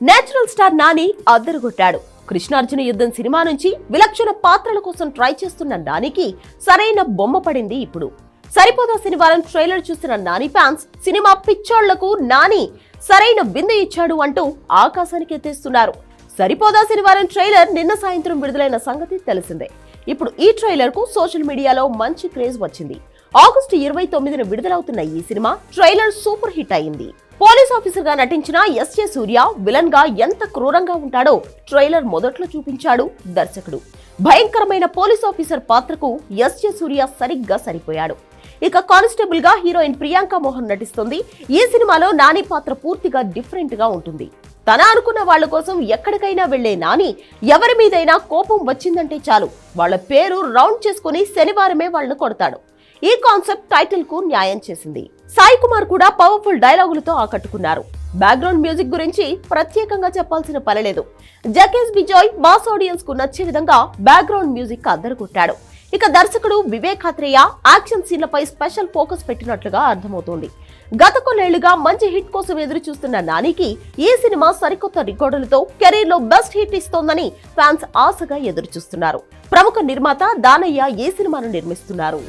Natural star Nani అద్దరుగొట్టాడు. Krishnarjuna Yuddham cinema నుంచి విలక్షణ పాత్రల కోసం ట్రై చేస్తున్న నానికి సరైన బొమ్మ పడింది ఇప్పుడు. సరిపోదా శనివారం ట్రైలర్ చూసిన నాని ఫ్యాన్స్ సినిమా పిచ్చోళ్ళకు నాని సరైన బిందు ఇచ్చాడు అంటూ ఆకాశానికి ఎత్తేస్తున్నారు. సరిపోదా శనివారం ట్రైలర్ నిన్న సాయంత్రం విడుదలైన సంగతి తెలిసిందే. ఇప్పుడు ఈ ట్రైలర్కు సోషల్ మీడియాలో మంచి క్రేజ్ వచ్చింది. ఆగస్టు ఇరవై తొమ్మిదిన విడుదలవుతున్న ఈ సినిమా ట్రైలర్ సూపర్ హిట్ అయింది. పోలీస్ ఆఫీసర్గా నటించిన ఎస్ఏ సూర్య విలన్గా ఎంత క్రూరంగా ఉంటాడో ట్రైలర్ మొదట్లో చూపించాడు దర్శకుడు. భయంకరమైన పోలీస్ ఆఫీసర్ పాత్రకు ఎస్ఏ సూర్య సరిగ్గా సరిపోయాడు. ఇక కానిస్టేబుల్గా హీరోయిన్ ప్రియాంక మోహన్ నటిస్తుంది. ఈ సినిమాలో నాని పాత్ర పూర్తిగా డిఫరెంట్గా ఉంటుంది. తన అనుకున్న వాళ్ళ కోసం ఎక్కడికైనా వెళ్ళే నాని ఎవరి మీదైనా కోపం వచ్చిందంటే చాలు. వాళ్ళ పేరు రౌండ్ చేసుకుని శనివారమే వాళ్ళను కొడతాడు. ఈ కాన్సెప్ట్ టైటిల్కు న్యాయం చేసింది. సాయి కుమార్ కూడా పవర్ఫుల్ డైలాగులతో ఆకట్టుకున్నారు. బ్యాక్గ్రౌండ్ మ్యూజిక్ గురించి ప్రత్యేకంగా చెప్పాల్సిన పనిలేదు జకేష్ బిజాయ్ మాస్ ఆడియన్స్కు నచ్చే విధంగా బ్యాక్గ్రౌండ్ మ్యూజిక్ అద్దరుకొట్టాడు. ఇక దర్శకుడు వివేక్ అత్రేయ యాక్షన్ సీన్లపై స్పెషల్ ఫోకస్ పెట్టినట్లుగా అర్థమవుతోంది. గత కొన్నేళ్ళుగా మంచి హిట్ కోసం ఎదురు చూస్తున్న నానికి ఈ సినిమా సరికొత్త రికార్డులతో కెరీర్లో బెస్ట్ హిట్ ఇస్తోందని ఫ్యాన్స్ ఆశగా ఎదురు చూస్తున్నారు ప్రముఖ నిర్మాత దానయ్య ఏ సినిమాను నిర్మిస్తున్నారు.